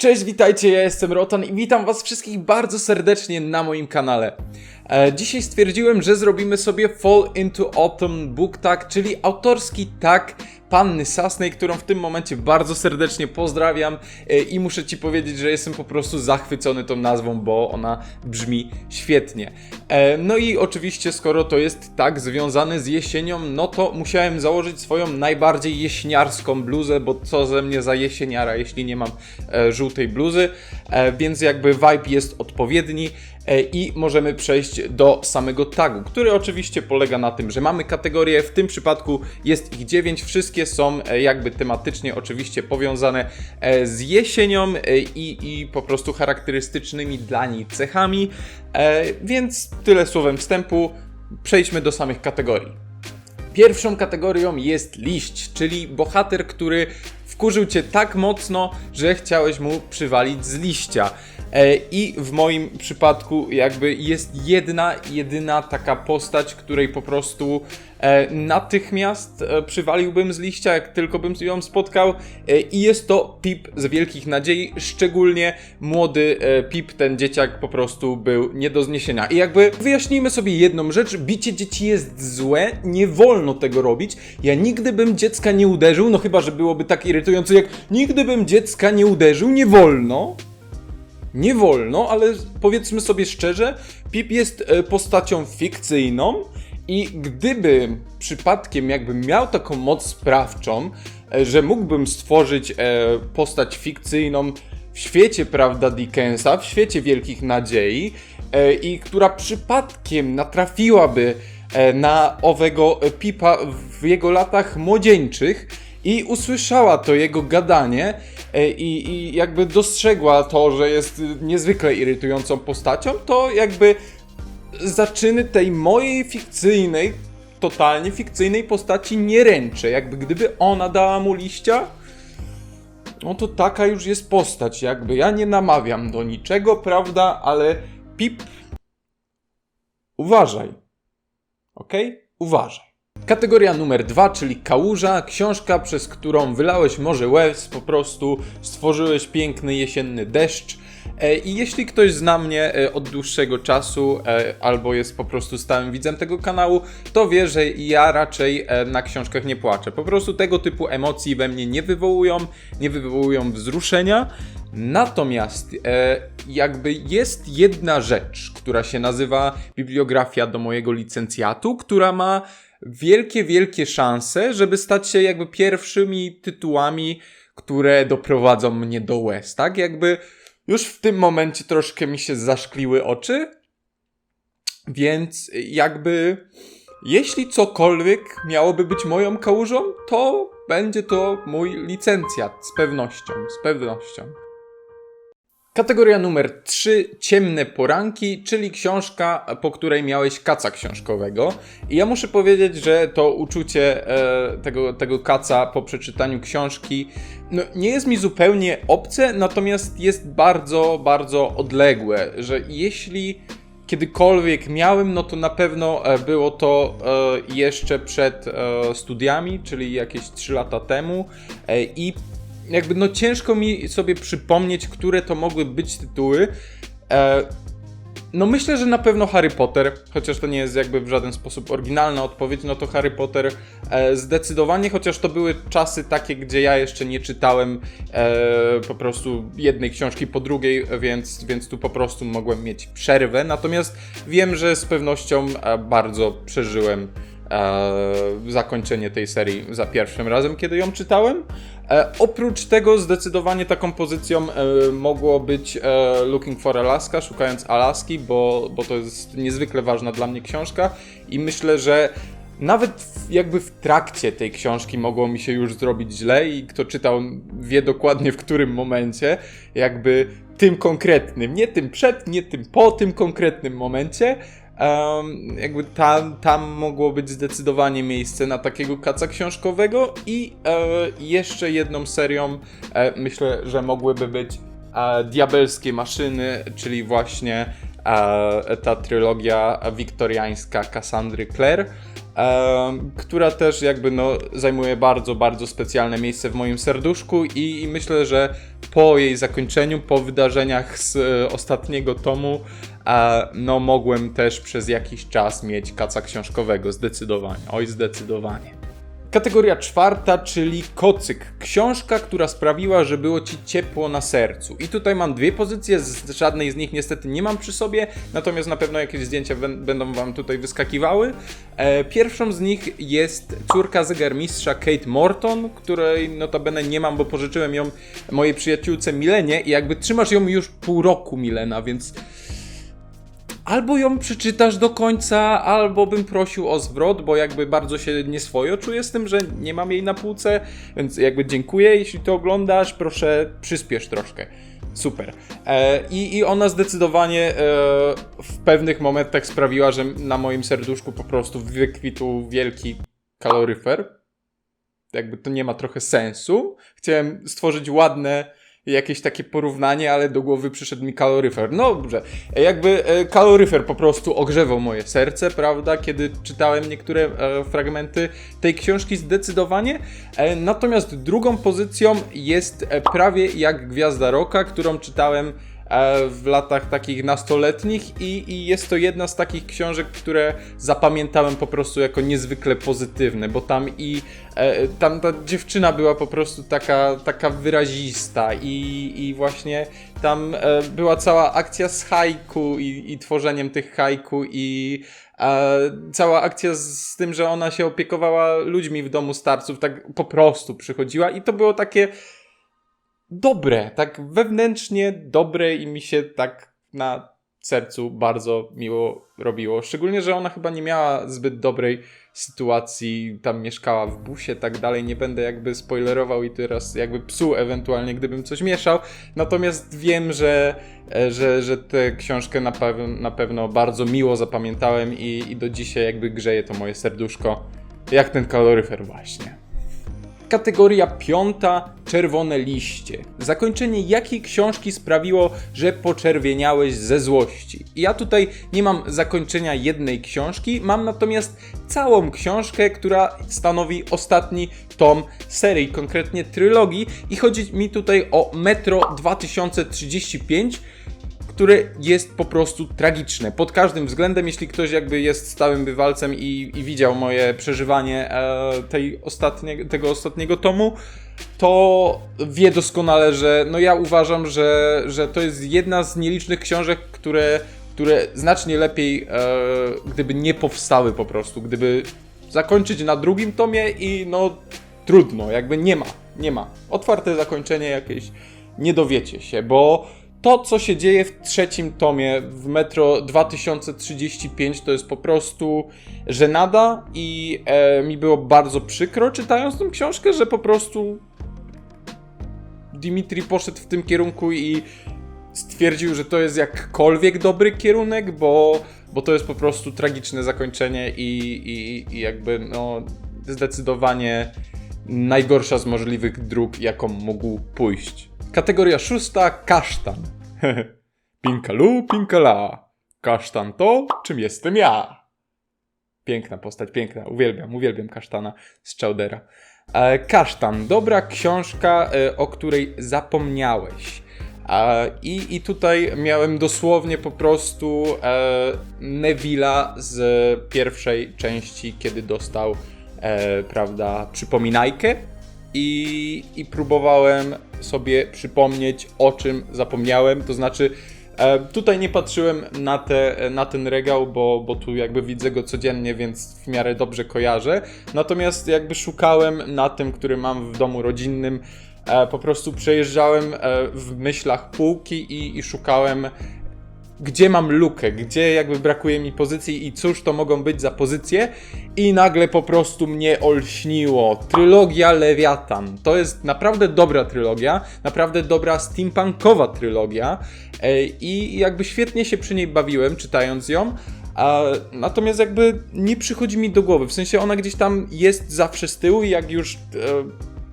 Cześć, witajcie, ja jestem Rotan i witam was wszystkich bardzo serdecznie na moim kanale. E, dzisiaj stwierdziłem, że zrobimy sobie Fall into Autumn Book Tag, czyli autorski tag Panny Sasnej, którą w tym momencie bardzo serdecznie pozdrawiam e, i muszę ci powiedzieć, że jestem po prostu zachwycony tą nazwą, bo ona brzmi świetnie. E, no i oczywiście, skoro to jest tak związane z jesienią, no to musiałem założyć swoją najbardziej jesieniarską bluzę, bo co ze mnie za jesieniara, jeśli nie mam e, żółtej bluzy, więc jakby vibe jest odpowiedni i możemy przejść do samego tagu, który oczywiście polega na tym, że mamy kategorie, w tym przypadku jest ich 9, wszystkie są e, jakby tematycznie oczywiście powiązane e, z jesienią e, i, i po prostu charakterystycznymi dla niej cechami, więc tyle słowem wstępu, przejdźmy do samych kategorii. Pierwszą kategorią jest liść, czyli bohater, który wkurzył cię tak mocno, że chciałeś mu przywalić z liścia. E, I w moim przypadku jakby jest jedna, jedyna taka postać, której po prostu e, natychmiast e, przywaliłbym z liścia, jak tylko bym ją spotkał. I jest to Pip z Wielkich Nadziei, szczególnie młody Pip, ten dzieciak po prostu był nie do zniesienia. I jakby wyjaśnijmy sobie jedną rzecz, bicie dzieci jest złe, nie wolno tego robić. Ja nigdy bym dziecka nie uderzył, no chyba, że byłoby tak irytujące jak nigdy bym dziecka nie uderzył, nie wolno. Nie wolno, ale powiedzmy sobie szczerze, Pip jest e, postacią fikcyjną i gdyby przypadkiem jakbym miał taką moc sprawczą, e, że mógłbym stworzyć e, postać fikcyjną w świecie, prawda, Dickensa, w świecie wielkich nadziei i która przypadkiem natrafiłaby na owego Pipa w jego latach młodzieńczych, i usłyszała to jego gadanie i, i jakby dostrzegła to, że jest niezwykle irytującą postacią, to jakby zaczyny tej mojej fikcyjnej, totalnie fikcyjnej postaci nie ręczę. Jakby gdyby ona dała mu liścia, no to taka już jest postać. Jakby ja nie namawiam do niczego, prawda, ale Pip, uważaj. Okej? Uważaj. Kategoria numer dwa, czyli kałuża, książka, przez którą wylałeś morze łez, po prostu stworzyłeś piękny jesienny deszcz. E, I jeśli ktoś zna mnie e, od dłuższego czasu, e, albo jest po prostu stałym widzem tego kanału, to wie, że ja raczej na książkach nie płaczę. Po prostu tego typu emocji we mnie nie wywołują, nie wywołują wzruszenia. Natomiast jakby jest jedna rzecz, która się nazywa bibliografia do mojego licencjatu, która ma wielkie, wielkie szanse, żeby stać się jakby pierwszymi tytułami, które doprowadzą mnie do łez, tak? Jakby już w tym momencie troszkę mi się zaszkliły oczy, więc jakby jeśli cokolwiek miałoby być moją kałużą, to będzie to mój licencjat, z pewnością, z pewnością. Kategoria numer 3, Ciemne poranki, czyli książka, po której miałeś kaca książkowego. I ja muszę powiedzieć, że to uczucie e, tego, tego kaca po przeczytaniu książki no, nie jest mi zupełnie obce, natomiast jest bardzo, bardzo odległe, że jeśli kiedykolwiek miałem, no to na pewno e, było to e, jeszcze przed e, studiami, czyli jakieś 3 lata temu i jakby no ciężko mi sobie przypomnieć, które to mogły być tytuły. E, no myślę, że na pewno Harry Potter, chociaż to nie jest jakby w żaden sposób oryginalna odpowiedź, no to Harry Potter e, zdecydowanie, chociaż to były czasy takie, gdzie ja jeszcze nie czytałem e, po prostu jednej książki po drugiej, więc, więc tu po prostu mogłem mieć przerwę, natomiast wiem, że z pewnością e, bardzo przeżyłem e, zakończenie tej serii za pierwszym razem, kiedy ją czytałem. E, oprócz tego zdecydowanie taką pozycją e, mogło być e, Looking for Alaska, szukając Alaski, bo, bo to jest niezwykle ważna dla mnie książka i myślę, że nawet jakby w trakcie tej książki mogło mi się już zrobić źle i kto czytał wie dokładnie w którym momencie, jakby tym konkretnym, nie tym przed, nie tym po tym konkretnym momencie, Um, jakby tam, tam mogło być zdecydowanie miejsce na takiego kaca książkowego i e, jeszcze jedną serią e, myślę, że mogłyby być e, Diabelskie Maszyny, czyli właśnie e, ta trylogia wiktoriańska Cassandry Clare, e, która też jakby no, zajmuje bardzo, bardzo specjalne miejsce w moim serduszku i, i myślę, że po jej zakończeniu, po wydarzeniach z e, ostatniego tomu, e, no mogłem też przez jakiś czas mieć kaca książkowego, zdecydowanie, oj zdecydowanie. Kategoria czwarta, czyli kocyk. Książka, która sprawiła, że było ci ciepło na sercu. I tutaj mam dwie pozycje, z żadnej z nich niestety nie mam przy sobie, natomiast na pewno jakieś zdjęcia bę- będą wam tutaj wyskakiwały. E, pierwszą z nich jest córka zegarmistrza Kate Morton, której notabene nie mam, bo pożyczyłem ją mojej przyjaciółce Milenie i jakby trzymasz ją już pół roku Milena, więc albo ją przeczytasz do końca, albo bym prosił o zwrot, bo jakby bardzo się nieswojo czuję z tym, że nie mam jej na półce, więc jakby dziękuję, jeśli to oglądasz, proszę przyspiesz troszkę. Super. E, i, I ona zdecydowanie e, w pewnych momentach sprawiła, że na moim serduszku po prostu wykwitł wielki kaloryfer. Jakby to nie ma trochę sensu. Chciałem stworzyć ładne jakieś takie porównanie, ale do głowy przyszedł mi kaloryfer. No dobrze, E, jakby e, kaloryfer po prostu ogrzewał moje serce, prawda, kiedy czytałem niektóre e, fragmenty tej książki zdecydowanie. Natomiast drugą pozycją jest prawie jak Gwiazda Roka, którą czytałem w latach takich nastoletnich i, i jest to jedna z takich książek, które zapamiętałem po prostu jako niezwykle pozytywne, bo tam i e, tam ta dziewczyna była po prostu taka, taka wyrazista i, i właśnie tam e, była cała akcja z haiku i, i tworzeniem tych haiku i e, cała akcja z tym, że ona się opiekowała ludźmi w domu starców, tak po prostu przychodziła i to było takie dobre, tak wewnętrznie dobre i mi się tak na sercu bardzo miło robiło. Szczególnie, że ona chyba nie miała zbyt dobrej sytuacji, tam mieszkała w busie, tak dalej. Nie będę jakby spoilerował i teraz jakby psuł ewentualnie, gdybym coś mieszał. Natomiast wiem, że, e, że, że tę książkę na, pew- na pewno bardzo miło zapamiętałem i, i do dzisiaj jakby grzeje to moje serduszko. Jak ten kaloryfer właśnie. Kategoria piąta czerwone liście. Zakończenie jakiej książki sprawiło, że poczerwieniałeś ze złości? Ja tutaj nie mam zakończenia jednej książki, mam natomiast całą książkę, która stanowi ostatni tom serii, konkretnie trylogii i chodzi mi tutaj o Metro 2035 które jest po prostu tragiczne pod każdym względem. Jeśli ktoś jakby jest stałym bywalcem i, i widział moje przeżywanie e, tej ostatnie, tego ostatniego tomu, to wie doskonale, że no ja uważam, że, że to jest jedna z nielicznych książek, które, które znacznie lepiej, e, gdyby nie powstały po prostu, gdyby zakończyć na drugim tomie i no trudno, jakby nie ma, nie ma. Otwarte zakończenie jakieś, nie dowiecie się, bo to, co się dzieje w trzecim tomie w Metro 2035, to jest po prostu żenada i e, mi było bardzo przykro czytając tą książkę, że po prostu Dimitri poszedł w tym kierunku i stwierdził, że to jest jakkolwiek dobry kierunek, bo, bo to jest po prostu tragiczne zakończenie i, i, i jakby no zdecydowanie najgorsza z możliwych dróg, jaką mógł pójść. Kategoria szósta, kasztan. Pinkalu, pinkala. Kasztan to, czym jestem ja. Piękna postać, piękna. Uwielbiam, uwielbiam kasztana z Chowdera. E, Kasztan, dobra książka, e, o której zapomniałeś. E, I, I tutaj miałem dosłownie po prostu Neville'a z pierwszej części, kiedy dostał, prawda, przypominajkę. I, I próbowałem sobie przypomnieć, o czym zapomniałem. To znaczy, E, Tutaj nie patrzyłem na, te, na ten regał, bo, bo tu jakby widzę go codziennie, więc w miarę dobrze kojarzę. Natomiast jakby szukałem na tym, który mam w domu rodzinnym. E, po prostu przejeżdżałem e, w myślach półki i, i szukałem, gdzie mam lukę, gdzie jakby brakuje mi pozycji i cóż to mogą być za pozycje. I nagle po prostu mnie olśniło. Trylogia Lewiatan. To jest naprawdę dobra trylogia, naprawdę dobra steampunkowa trylogia. E, I jakby świetnie się przy niej bawiłem, czytając ją. A, natomiast jakby nie przychodzi mi do głowy. W sensie ona gdzieś tam jest zawsze z tyłu i jak już e,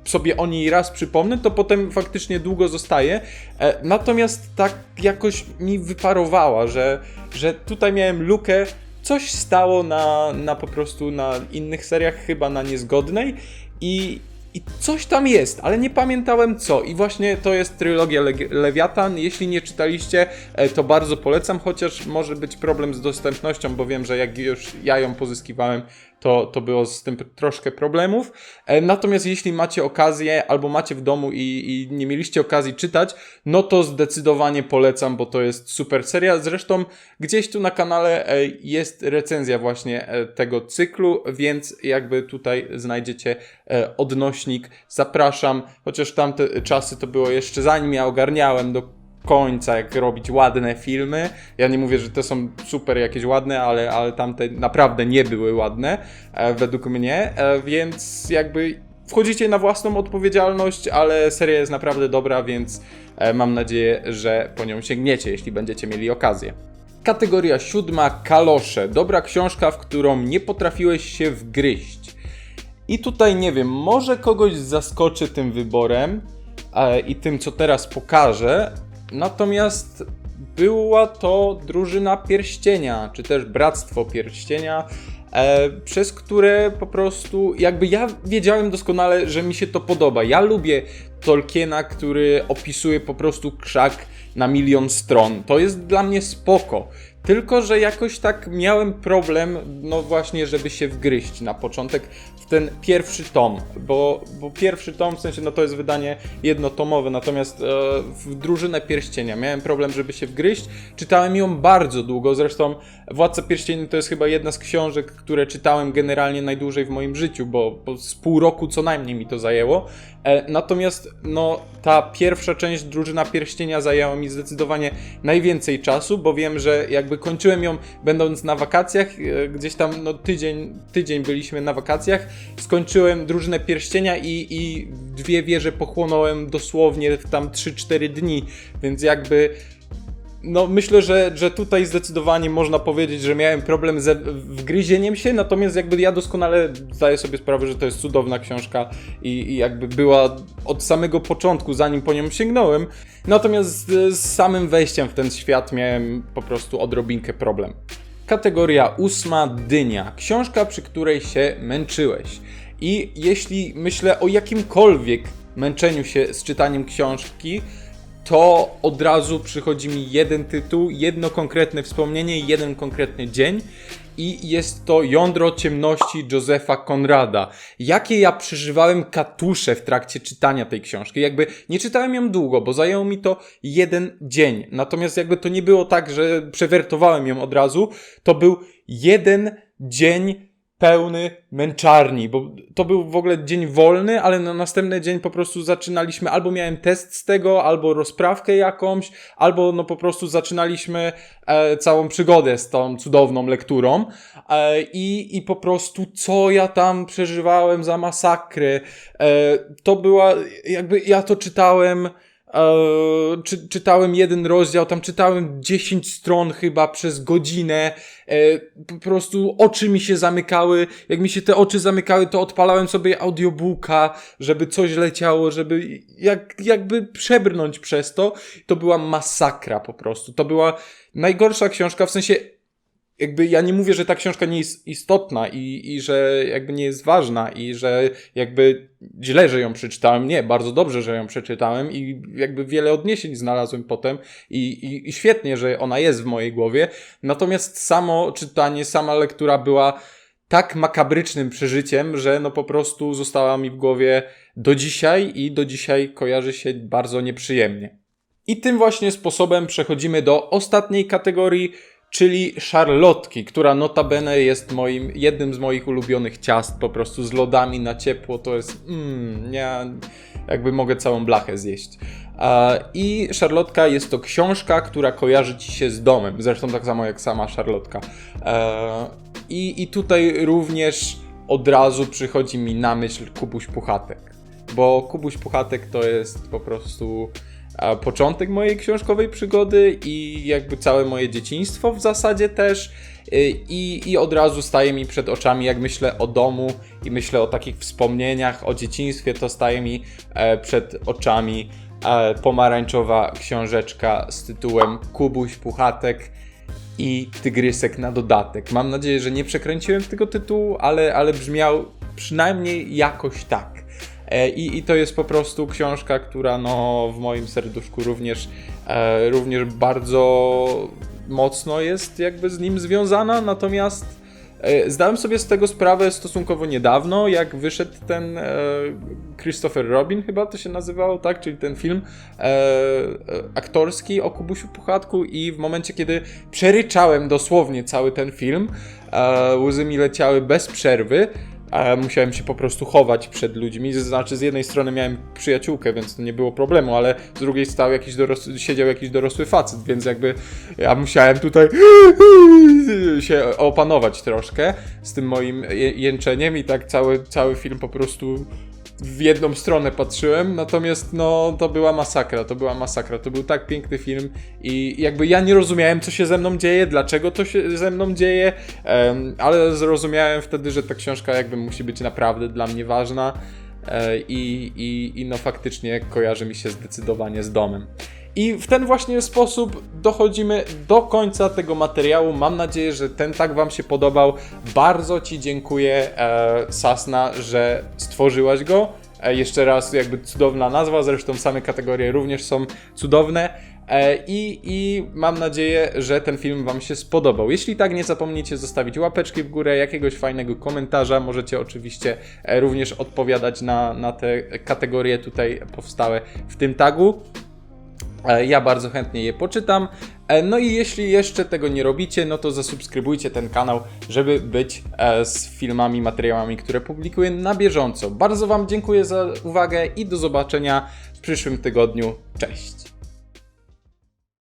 sobie o niej raz przypomnę, to potem faktycznie długo zostaje. E, natomiast tak jakoś mi wyparowała, że, że tutaj miałem lukę. Coś stało na, na po prostu na innych seriach, chyba na niezgodnej. I, i coś tam jest, ale nie pamiętałem co. I właśnie to jest trylogia Le Lewiatan. Jeśli nie czytaliście, e, to bardzo polecam, chociaż może być problem z dostępnością, bo wiem, że jak już ja ją pozyskiwałem, to, to było z tym troszkę problemów. E, Natomiast jeśli macie okazję, albo macie w domu i, i nie mieliście okazji czytać, no to zdecydowanie polecam, bo to jest super seria. Zresztą gdzieś tu na kanale e, jest recenzja właśnie e, tego cyklu, więc jakby tutaj znajdziecie odnośnik. Zapraszam, chociaż tamte czasy to było jeszcze zanim ja ogarniałem do końca, jak robić ładne filmy. Ja nie mówię, że te są super jakieś ładne, ale, ale tamte naprawdę nie były ładne, e, według mnie, e, więc jakby wchodzicie na własną odpowiedzialność, ale seria jest naprawdę dobra, więc e, mam nadzieję, że po nią sięgniecie, jeśli będziecie mieli okazję. Kategoria siódma, Kalosze. Dobra książka, w którą nie potrafiłeś się wgryźć. I tutaj nie wiem, może kogoś zaskoczy tym wyborem e, i tym, co teraz pokażę. Natomiast była to drużyna pierścienia, czy też bractwo pierścienia, e, przez które po prostu jakby ja wiedziałem doskonale, że mi się to podoba. Ja lubię Tolkiena, który opisuje po prostu krzak na milion stron. To jest dla mnie spoko. Tylko, że jakoś tak miałem problem, no właśnie, żeby się wgryźć na początek ten pierwszy tom, bo, bo pierwszy tom, w sensie, no to jest wydanie jednotomowe, natomiast e, w Drużynę Pierścienia miałem problem, żeby się wgryźć. Czytałem ją bardzo długo, zresztą Władca Pierścieni to jest chyba jedna z książek, które czytałem generalnie najdłużej w moim życiu, bo, bo z pół roku co najmniej mi to zajęło. E, natomiast, no, ta pierwsza część Drużyna Pierścienia zajęła mi zdecydowanie najwięcej czasu, bo wiem, że jakby kończyłem ją będąc na wakacjach, e, gdzieś tam, no, tydzień, tydzień byliśmy na wakacjach, skończyłem Drużynę Pierścienia i, i dwie wieże pochłonąłem dosłownie w tam 3-4 dni, więc jakby no myślę, że, że tutaj zdecydowanie można powiedzieć, że miałem problem ze wgryzieniem się, natomiast jakby ja doskonale zdaję sobie sprawę, że to jest cudowna książka i, i jakby była od samego początku, zanim po nią sięgnąłem. Natomiast z, z samym wejściem w ten świat miałem po prostu odrobinkę problem. Kategoria ósma, dynia. Książka, przy której się męczyłeś. I jeśli myślę o jakimkolwiek męczeniu się z czytaniem książki, to od razu przychodzi mi jeden tytuł, jedno konkretne wspomnienie, jeden konkretny dzień i jest to Jądro ciemności Józefa Konrada. Jakie ja przeżywałem katusze w trakcie czytania tej książki. Jakby nie czytałem ją długo, bo zajęło mi to jeden dzień. Natomiast jakby to nie było tak, że przewertowałem ją od razu, to był jeden dzień pełny męczarni, bo to był w ogóle dzień wolny, ale na następny dzień po prostu zaczynaliśmy, albo miałem test z tego, albo rozprawkę jakąś, albo no po prostu zaczynaliśmy e, całą przygodę z tą cudowną lekturą e, i, i po prostu co ja tam przeżywałem za masakry. E, to była, jakby ja to czytałem Eee, czy, czytałem jeden rozdział, tam czytałem 10 stron chyba przez godzinę. Eee, po prostu oczy mi się zamykały. Jak mi się te oczy zamykały, to odpalałem sobie audiobooka, żeby coś leciało, żeby jak, jakby przebrnąć przez to. To była masakra po prostu. To była najgorsza książka, w sensie jakby ja nie mówię, że ta książka nie jest istotna i, i że jakby nie jest ważna i że jakby źle, że ją przeczytałem. Nie, bardzo dobrze, że ją przeczytałem i jakby wiele odniesień znalazłem potem i, i, i świetnie, że ona jest w mojej głowie. Natomiast samo czytanie, sama lektura była tak makabrycznym przeżyciem, że no po prostu została mi w głowie do dzisiaj i do dzisiaj kojarzy się bardzo nieprzyjemnie. I tym właśnie sposobem przechodzimy do ostatniej kategorii, czyli szarlotki, która notabene jest moim, jednym z moich ulubionych ciast, po prostu z lodami na ciepło, to jest, mmm, ja jakby mogę całą blachę zjeść. I szarlotka jest to książka, która kojarzy ci się z domem, zresztą tak samo jak sama szarlotka. I, i tutaj również od razu przychodzi mi na myśl Kubuś Puchatek, bo Kubuś Puchatek to jest po prostu początek mojej książkowej przygody i jakby całe moje dzieciństwo w zasadzie też. Y, I, I od razu staje mi przed oczami, jak myślę o domu i myślę o takich wspomnieniach, o dzieciństwie, to staje mi e, przed oczami e, pomarańczowa książeczka z tytułem Kubuś Puchatek i Tygrysek na dodatek. Mam nadzieję, że nie przekręciłem tego tytułu, ale, ale brzmiał przynajmniej jakoś tak. E, I, I to jest po prostu książka, która no, w moim serduszku również, e, również bardzo mocno jest jakby z nim związana, natomiast e, zdałem sobie z tego sprawę stosunkowo niedawno, jak wyszedł ten e, Christopher Robin chyba to się nazywało, tak, czyli ten film e, aktorski o Kubusiu Puchatku i w momencie, kiedy przeryczałem dosłownie cały ten film, e, łzy mi leciały bez przerwy, a musiałem się po prostu chować przed ludźmi. Znaczy, z jednej strony miałem przyjaciółkę, więc to nie było problemu, ale z drugiej stał jakiś dorosły, siedział jakiś dorosły facet, więc jakby ja musiałem tutaj się opanować troszkę z tym moim jęczeniem i tak cały, cały film po prostu w jedną stronę patrzyłem, natomiast no to była masakra, to była masakra, to był tak piękny film i jakby ja nie rozumiałem co się ze mną dzieje, dlaczego to się ze mną dzieje, ale zrozumiałem wtedy, że ta książka jakby musi być naprawdę dla mnie ważna e, i, i, i no faktycznie kojarzy mi się zdecydowanie z domem. I w ten właśnie sposób dochodzimy do końca tego materiału. Mam nadzieję, że ten tak Wam się podobał. Bardzo Ci dziękuję, e, Sasna, że stworzyłaś go. E, jeszcze raz, jakby cudowna nazwa, zresztą same kategorie również są cudowne. E, I, I mam nadzieję, że ten film Wam się spodobał. Jeśli tak, nie zapomnijcie zostawić łapeczki w górę, jakiegoś fajnego komentarza. Możecie oczywiście e, również odpowiadać na, na te kategorie tutaj powstałe w tym tagu. E, Ja bardzo chętnie je poczytam. E, No i jeśli jeszcze tego nie robicie, no to zasubskrybujcie ten kanał, żeby być e, z filmami, materiałami, które publikuję na bieżąco. Bardzo Wam dziękuję za uwagę i do zobaczenia w przyszłym tygodniu. Cześć!